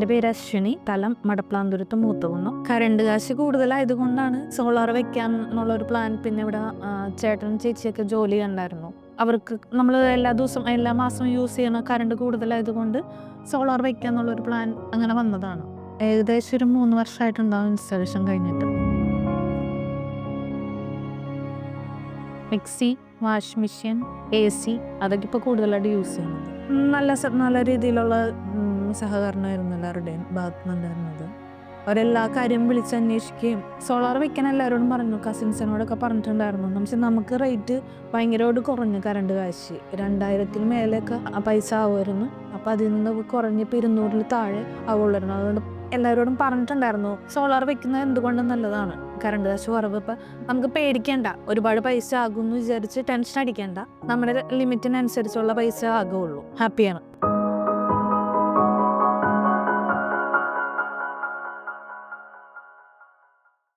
പേര് അശ്വിനി തലം മടപ്ലാന്തുരത്ത് മൂത്തുകുന്നു. കറണ്ട് കാശ് കൂടുതലായതുകൊണ്ടാണ് സോളാർ വെക്കാൻ എന്നുള്ള ഒരു പ്ലാൻ പിന്നെ ഇവിടെ ചേട്ടനും ചേച്ചിയൊക്കെ ജോലി ഉണ്ടായിരുന്നു അവർക്ക് നമ്മൾ എല്ലാ ദിവസവും എല്ലാ മാസവും യൂസ് ചെയ്യുന്ന കറണ്ട് കൂടുതലായതുകൊണ്ട് സോളാർ വെക്കുക എന്നുള്ളൊരു പ്ലാൻ അങ്ങനെ വന്നതാണ്. ഏകദേശം ഒരു മൂന്ന് വർഷമായിട്ടുണ്ടാവും ഇൻസ്റ്റാളേഷൻ കഴിഞ്ഞിട്ട്. Mixie washing machine A C അതൊക്കെ ഇപ്പോൾ കൂടുതലായിട്ട് യൂസ് ചെയ്യുന്നത് നല്ല നല്ല രീതിയിലുള്ള ഉം, സഹകരണമായിരുന്നു എല്ലാവരുടെയും ഭാഗത്തുനിന്നുണ്ടായിരുന്നത് അവരെല്ലാ കാര്യം വിളിച്ചന്വേഷിക്കുകയും സോളാർ വെക്കാൻ എല്ലാവരോടും പറഞ്ഞു. കസിൻസിനോടൊക്കെ പറഞ്ഞിട്ടുണ്ടായിരുന്നു. പക്ഷെ നമുക്ക് റേറ്റ് ഭയങ്കരമായിട്ട് കുറഞ്ഞു കറണ്ട് കാശ്. രണ്ടായിരത്തിന് മേലെയൊക്കെ പൈസ ആവുമായിരുന്നു. അപ്പം അതിൽ നിന്ന് കുറഞ്ഞ് ഇപ്പം താഴെ ആവുള്ളായിരുന്നു അതുകൊണ്ട് എല്ലാവരോടും പറഞ്ഞിട്ടുണ്ടായിരുന്നു സോളാർ വെക്കുന്നത് എന്തുകൊണ്ടും നല്ലതാണ്. കറണ്ട് കാശ് കുറവ് ഇപ്പം നമുക്ക് പേടിക്കേണ്ട. ഒരുപാട് പൈസ ആകുമെന്ന് വിചാരിച്ച് ടെൻഷൻ അടിക്കേണ്ട. നമ്മുടെ ലിമിറ്റിനനുസരിച്ചുള്ള പൈസ ആകുള്ളൂ ഹാപ്പിയാണ്